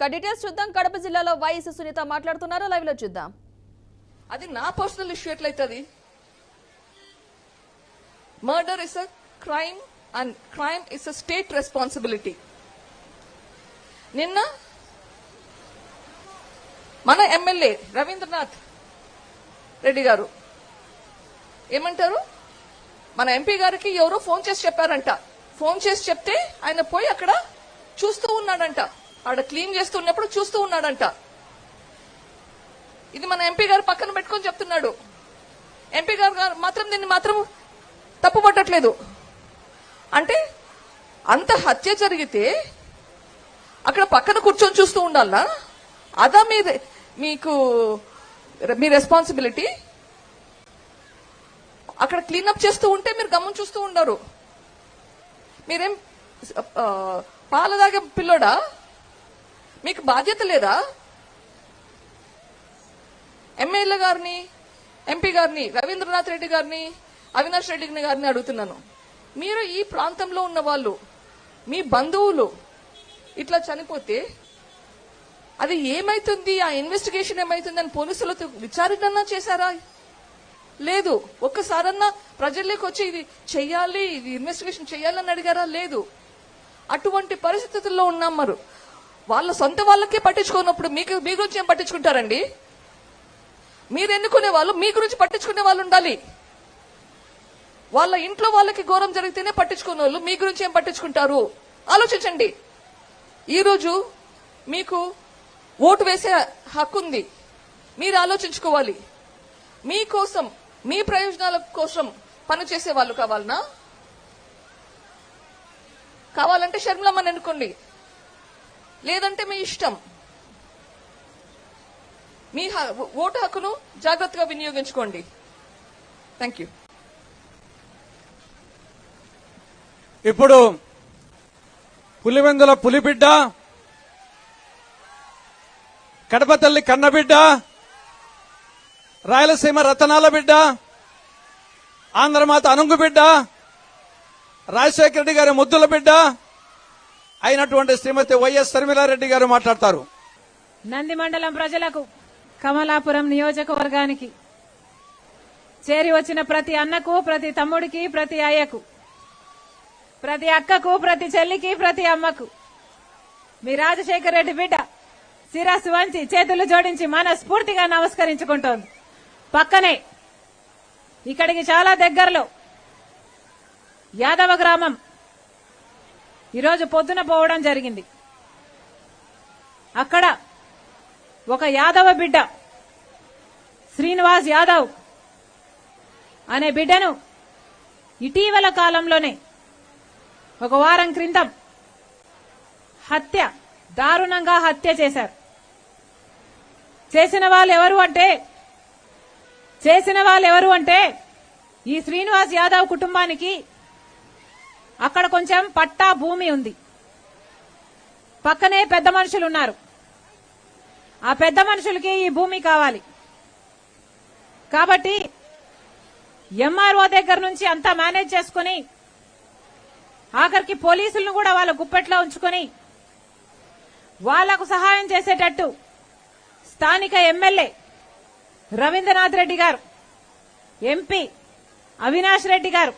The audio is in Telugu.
డీటెయిల్స్ చూద్దాం. కడప జిల్లాలో వైఎస్ సునీత మాట్లాడుతున్నారు. లైవ్లో చూద్దాం. అది నా personal issue ఎట్లయితుంది? Murder is a crime and crime is a state responsibility నిన్న మన ఎమ్మెల్యే రవీంద్రనాథ్ రెడ్డి గారు ఏమంటారు? మన ఎంపీ గారికి ఎవరో ఫోన్ చేసి చెప్పారంట. ఫోన్ చేసి చెప్తే ఆయన పోయి అక్కడ చూస్తూ ఉన్నాడంట. ఆడ క్లీన్ చేస్తూ ఉన్నప్పుడు చూస్తూ ఉన్నాడంట. ఇది మన ఎంపీ గారు పక్కన పెట్టుకొని చెప్తున్నాడు. ఎంపీ గారు గారు మాత్రం దీన్ని మాత్రం తప్పు పట్టట్లేదు. అంటే అంత హత్య జరిగితే అక్కడ పక్కన కూర్చొని చూస్తూ ఉండాలా? అదా మీ మీకు మీ రెస్పాన్సిబిలిటీ? అక్కడ క్లీనప్ చేస్తూ ఉంటే మీరు గమనం చూస్తూ ఉండరు. మీరేం పాల దాగే పిల్లోడా? మీకు బాధ్యత లేదా? ఎమ్మెల్యే గారిని ఎంపీ గారిని రవీంద్రనాథ్ రెడ్డి గారిని అవినాష్ రెడ్డి గారిని అడుగుతున్నాను. మీరు ఈ ప్రాంతంలో ఉన్న వాళ్ళు మీ బంధువులు ఇట్లా చనిపోతే అది ఏమైతుంది? ఆ ఇన్వెస్టిగేషన్ ఏమైతుంది అని పోలీసులతో విచారణ చేశారా? లేదు. ఒక్కసారన్నా ప్రజల్లోకి వచ్చి ఇది చెయ్యాలి ఇది ఇన్వెస్టిగేషన్ చేయాలని అడిగారా? లేదు. అటువంటి పరిస్థితుల్లో ఉన్నాం మరి. వాళ్ళ సొంత వాళ్ళకే పట్టించుకున్నప్పుడు మీకు మీ గురించి ఏం పట్టించుకుంటారండి? మీరు ఎన్నుకునే వాళ్ళు మీ గురించి పట్టించుకునే వాళ్ళు ఉండాలి. వాళ్ళ ఇంట్లో వాళ్ళకి ఘోరం జరిగితేనే పట్టించుకునే వాళ్ళు మీ గురించి ఏం పట్టించుకుంటారు? ఆలోచించండి. ఈరోజు మీకు ఓటు వేసే హక్కు ఉంది. మీరు ఆలోచించుకోవాలి. మీకోసం మీ ప్రయోజనాల కోసం పనిచేసే వాళ్ళు కావాలనా? కావాలంటే షర్మిలమ్మని ఎన్నుకోండి. లేదంటే మీ ఇష్టం. మీ హ- ఓటు హక్కును జాగ్రత్తగా వినియోగించుకోండి. థ్యాంక్ యూ ఇప్పుడు పులివెందుల పులిబిడ్డ కడప తల్లి కన్నబిడ్డ రాయలసీమ రతనాల బిడ్డ ఆంధ్రమాత అనుంగు బిడ్డ రాజశేఖర రెడ్డి గారి ముద్దుల బిడ్డ అయినటువంటి శ్రీమతి వైఎస్ శర్మిలారెడ్డి గారు మాట్లాడతారు. నంది మండలం ప్రజలకు కమలాపురం నియోజకవర్గానికి చేరి వచ్చిన ప్రతి అన్నకు ప్రతి తమ్ముడికి ప్రతి అయ్యకు ప్రతి అక్కకు ప్రతి చెల్లికి ప్రతి అమ్మకు మీ రాజశేఖర రెడ్డి బిడ్డ శిరస్సు వంచి చేతులు జోడించి మనస్ఫూర్తిగా నమస్కరించుకుంటోంది. పక్కనే ఇక్కడికి చాలా దగ్గరలో యాదవ గ్రామం ఈరోజు పొద్దున పోవడం జరిగింది. అక్కడ ఒక యాదవ బిడ్డ శ్రీనివాస్ యాదవ్ అనే బిడ్డను ఇటీవల కాలంలోనే ఒక వారం క్రిందం హత్య దారుణంగా హత్య చేశారు. చేసిన వాళ్ళు ఎవరు అంటే చేసిన వాళ్ళు ఎవరు అంటే ఈ శ్రీనివాస్ యాదవ్ కుటుంబానికి అక్కడ కొంచెం పట్టా భూమి ఉంది. పక్కనే పెద్ద మనుషులు ఉన్నారు ఆ పెద్ద మనుషులకి ఈ భూమి కావాలి. కాబట్టి ఎంఆర్ఓ దగ్గర నుంచి అంతా మేనేజ్ చేసుకుని ఆఖరికి పోలీసులను కూడా వాళ్ళ గుప్పెట్లో ఉంచుకొని వాళ్ళకు సహాయం చేసేటట్టు స్థానిక ఎమ్మెల్యే రవీంద్రనాథ్ రెడ్డి గారు ఎంపీ అవినాష్ రెడ్డి గారు